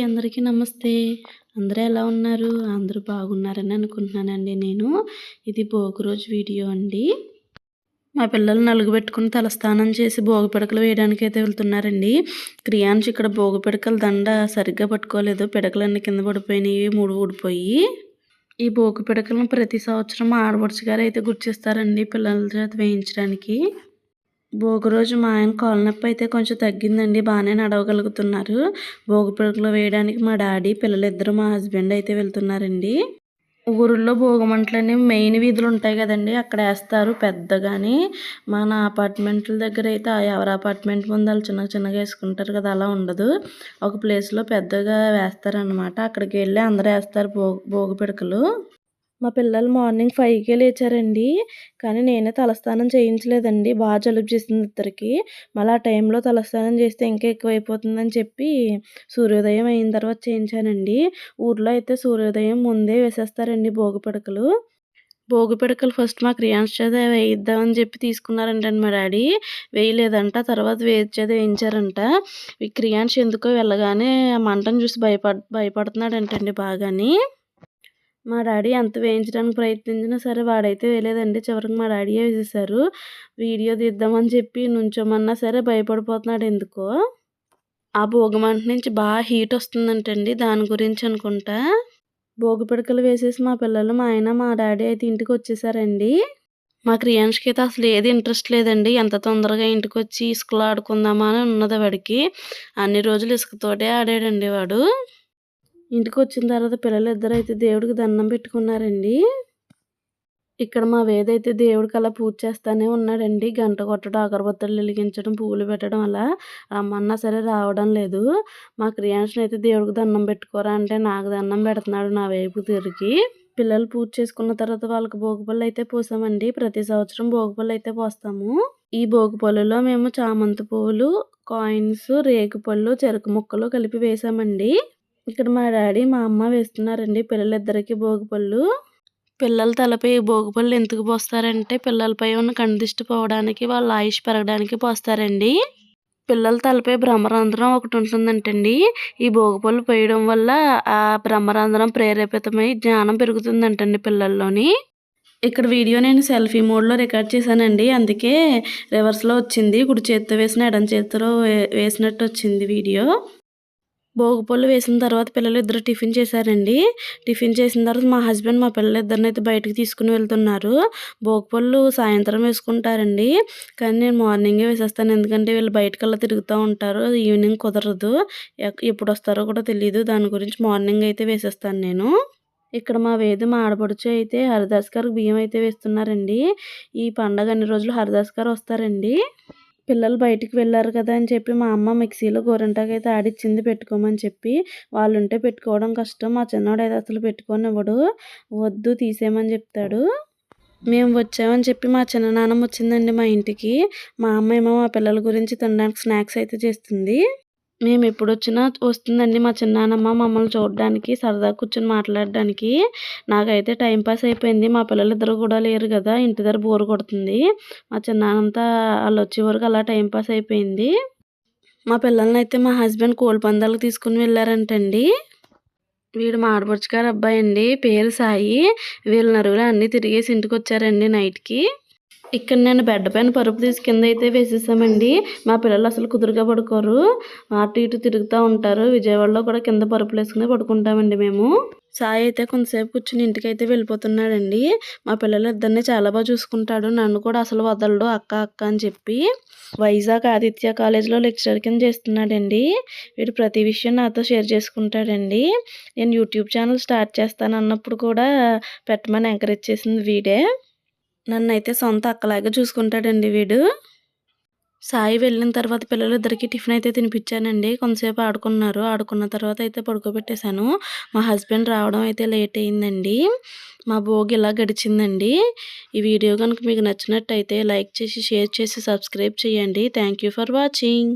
అందరికీ నమస్తే. అందరూ ఎలా ఉన్నారు? అందరూ బాగున్నారని అనుకుంటున్నానండి నేను. ఇది భోగి రోజు వీడియో అండి. మా పిల్లలు నలుగు పెట్టుకుని తలస్నానం చేసి భోగి పిడకలు వేయడానికి అయితే వెళ్తున్నారండి. క్రియాన్స్ ఇక్కడ భోగి పిడకల దండ సరిగ్గా పట్టుకోలేదు. పిడకలన్నీ కింద పడిపోయినాయి మూడు ఊడిపోయి. ఈ భోగి పిడకలను ప్రతి సంవత్సరం ఆడపడుచు గారు అయితే గుర్తిస్తారండి పిల్లల చేత వేయించడానికి. భోగి రోజు మా ఆయన కాలు నొప్పి అయితే కొంచెం తగ్గిందండి బాగానే నడవగలుగుతున్నారు. భోగి పిడకలు వేయడానికి మా డాడీ పిల్లలిద్దరు మా హస్బెండ్ అయితే వెళ్తున్నారండి. ఊరిలో భోగమంటలని మెయిన్ వీధులు ఉంటాయి కదండి అక్కడ వేస్తారు పెద్దగాని. మన అపార్ట్మెంట్ల దగ్గర అయితే ఎవరి అపార్ట్మెంట్ ముందు వాళ్ళు చిన్న చిన్నగా వేసుకుంటారు కదా అలా ఉండదు. ఒక ప్లేస్లో పెద్దగా వేస్తారనమాట అక్కడికి వెళ్ళి అందరూ వేస్తారు భోగి భోగి పిడకలు మా పిల్లలు మార్నింగ్ ఫైవ్కే లేచారండి. కానీ నేనే తలస్నానం చేయించలేదండి. బాగా జలుబు చేసింది ఇద్దరికి. మళ్ళీ ఆ టైంలో తలస్నానం చేస్తే ఇంకా ఎక్కువైపోతుందని చెప్పి సూర్యోదయం అయిన తర్వాత చేయించానండి. ఊర్లో అయితే సూర్యోదయం ముందే వేసేస్తారండి భోగి పిడకలు. భోగి పిడకలు ఫస్ట్ మా క్రియాన్స్ చేత వేయిద్దామని చెప్పి తీసుకున్నారంట మా డాడీ. వేయలేదంట. తర్వాత వేచేది వేయించారంట. ఈ క్రియాన్స్ ఎందుకో వెళ్ళగానే ఆ మంటను చూసి భయపడ్ భయపడుతున్నాడంటండి బాగాని. మా డాడీ ఎంత వేయించడానికి ప్రయత్నించినా సరే వాడైతే వేయలేదండి. చివరికి మా డాడీయే వేసేసారు. వీడియో తీద్దామని చెప్పి నుంచోమన్నా సరే భయపడిపోతున్నాడు ఎందుకో. ఆ భోగిమంట నుంచి బాగా హీట్ వస్తుందంటండి దాని గురించి అనుకుంటా. భోగి పిడకలు వేసేసి మా పిల్లలు మా ఆయన మా డాడీ అయితే ఇంటికి వచ్చేసారండి. మా క్రియాన్స్కి అయితే అసలు ఏది ఇంట్రెస్ట్ లేదండి. ఎంత తొందరగా ఇంటికి వచ్చి ఇసుకలో ఆడుకుందామా అని ఉన్నది వాడికి. అన్ని రోజులు ఇసుకతోటే ఆడాడండి వాడు. ఇంటికి వచ్చిన తర్వాత పిల్లలు ఇద్దరు అయితే దేవుడికి దండం పెట్టుకున్నారండి. ఇక్కడ మా వేదైతే దేవుడికి అలా పూజ చేస్తానే ఉన్నాడండి. గంట కొట్టడం అగరబత్తులు వెలిగించడం పువ్వులు పెట్టడం అలా రమ్మన్నా సరే రావడం లేదు. మా క్రియాన్షన్ అయితే దేవుడికి దండం పెట్టుకోరా అంటే నాకు దండం పెడుతున్నాడు నా వైపు తిరిగి. పిల్లలు పూజ చేసుకున్న తర్వాత వాళ్ళకి భోగిపళ్ళు అయితే పోసామండి. ప్రతి సంవత్సరం భోగిపళ్ళు అయితే పోస్తాము. ఈ భోగిపళ్ళులో మేము చామంతి పువ్వులు కాయిన్స్ రేగుపళ్ళు చెరుకు ముక్కలు కలిపి వేసామండి. ఇక్కడ మా డాడీ మా అమ్మ వేస్తున్నారండి పిల్లలిద్దరికి భోగిపళ్ళు. పిల్లల తలపై భోగిపళ్ళు ఎందుకు పోస్తారంటే పిల్లలపై ఉన్న కందిష్టి పోవడానికి వాళ్ళ ఆయుష్ పెరగడానికి పోస్తారండి. పిల్లల తలపై బ్రహ్మరంధ్రం ఒకటి ఉంటుందంటండి. ఈ భోగిపళ్ళు పోయడం వల్ల ఆ బ్రహ్మరంధ్రం ప్రేరేపితమై జ్ఞానం పెరుగుతుందంటండి పిల్లల్లోని. ఇక్కడ వీడియో నేను సెల్ఫీ మోడ్లో రికార్డ్ చేశానండి. అందుకే రివర్స్లో వచ్చింది. కుడి చేతితో వేసిన ఎడం చేతితో వేసినట్టు వచ్చింది వీడియో. భోగిపళ్ళు వేసిన తర్వాత పిల్లలు ఇద్దరు టిఫిన్ చేశారండి. టిఫిన్ చేసిన తర్వాత మా హస్బెండ్ మా పిల్లలిద్దరిని అయితే బయటకు తీసుకుని వెళ్తున్నారు. భోగిపళ్ళు సాయంత్రం వేసుకుంటారండి. కానీ నేను మార్నింగే వేసేస్తాను. ఎందుకంటే వీళ్ళు బయటకల్లా తిరుగుతూ ఉంటారు. ఈవినింగ్ కుదరదు. ఎప్పుడు వస్తారో కూడా తెలియదు దాని గురించి మార్నింగ్ అయితే వేసేస్తాను నేను. ఇక్కడ మా వేది మా ఆడపడుచు అయితే హరిదాస్ గారికి బియ్యం అయితే వేస్తున్నారండి. ఈ పండగ అన్ని రోజులు హరిదాస్ గారు వస్తారండి. పిల్లలు బయటికి వెళ్ళారు కదా అని చెప్పి మా అమ్మ మిక్సీలో గోరింటాకు అయితే ఆడిచ్చింది పెట్టుకోమని చెప్పి వాళ్ళు ఉంటే పెట్టుకోవడం కష్టం మా చిన్నవాడు అయితే అసలు పెట్టుకోనివ్వడు. వద్దు తీసేయమని చెప్తాడు. మేము వచ్చామని చెప్పి మా చిన్ననాన్నమ్మ వచ్చిందండి మా ఇంటికి. మా అమ్మ ఏమో మా పిల్లల గురించి తినడానికి స్నాక్స్ అయితే చేస్తుంది. మేము ఎప్పుడు వచ్చినా వస్తుందండి మా చిన్నానమ్మ మమ్మల్ని చూడడానికి సరదా కూర్చొని మాట్లాడడానికి. నాకైతే టైంపాస్ అయిపోయింది. మా పిల్లలిద్దరు కూడా లేరు కదా ఇంటి దగ్గర బోర్ కొడుతుంది. మా చిన్నానంతా వాళ్ళు వచ్చే వరకు అలా టైంపాస్ అయిపోయింది. మా పిల్లల్ని అయితే మా హస్బెండ్ కోళ్ళ పందాలకు తీసుకుని వెళ్ళారంటండి. వీడు మా అబ్బాయి అండి పేరు సాయి. వీళ్ళ నరువులు అన్నీ తిరిగేసి ఇంటికి వచ్చారండి నైట్కి. ఇక్కడ నేను బెడ్ పైన పరుపు తీసి కింద అయితే వేసేసామండి. మా పిల్లలు అసలు కుదురుగా పడుకోరు. అటు ఇటు తిరుగుతూ ఉంటారు. విజయవాడలో కూడా కింద పరుపులు వేసుకుని పడుకుంటామండి మేము. సాయి అయితే కొంతసేపు కూర్చుని ఇంటికి అయితే వెళ్ళిపోతున్నాడండి. మా పిల్లలు ఇద్దరిని చాలా బాగా చూసుకుంటాడు. నన్ను కూడా అసలు వదలడు. అక్క అక్క అని చెప్పి. వైజాగ్ ఆదిత్య కాలేజ్లో లెక్చరర్ కింద చేస్తున్నాడండి. వీడు ప్రతి విషయం నాతో షేర్ చేసుకుంటాడండి. నేను యూట్యూబ్ ఛానల్ స్టార్ట్ చేస్తాను అన్నప్పుడు కూడా పెట్టమని ఎంకరేజ్ చేసింది వీడే. నన్ను అయితే సొంత అక్కలాగా చూసుకుంటాడండి వీడు. సాయి వెళ్ళిన తర్వాత పిల్లలు ఇద్దరికి టిఫిన్ అయితే తినిపించానండి కొంతసేపు ఆడుకున్నారు. ఆడుకున్న తర్వాత అయితే పడుకోబెట్టేశాను. మా హస్బెండ్ రావడం అయితే లేట్ అయిందండి. మా భోగి ఇలా గడిచిందండి. ఈ వీడియో కనుక మీకు నచ్చినట్టయితే లైక్ చేసి షేర్ చేసి సబ్స్క్రైబ్ చేయండి. Thank for watching.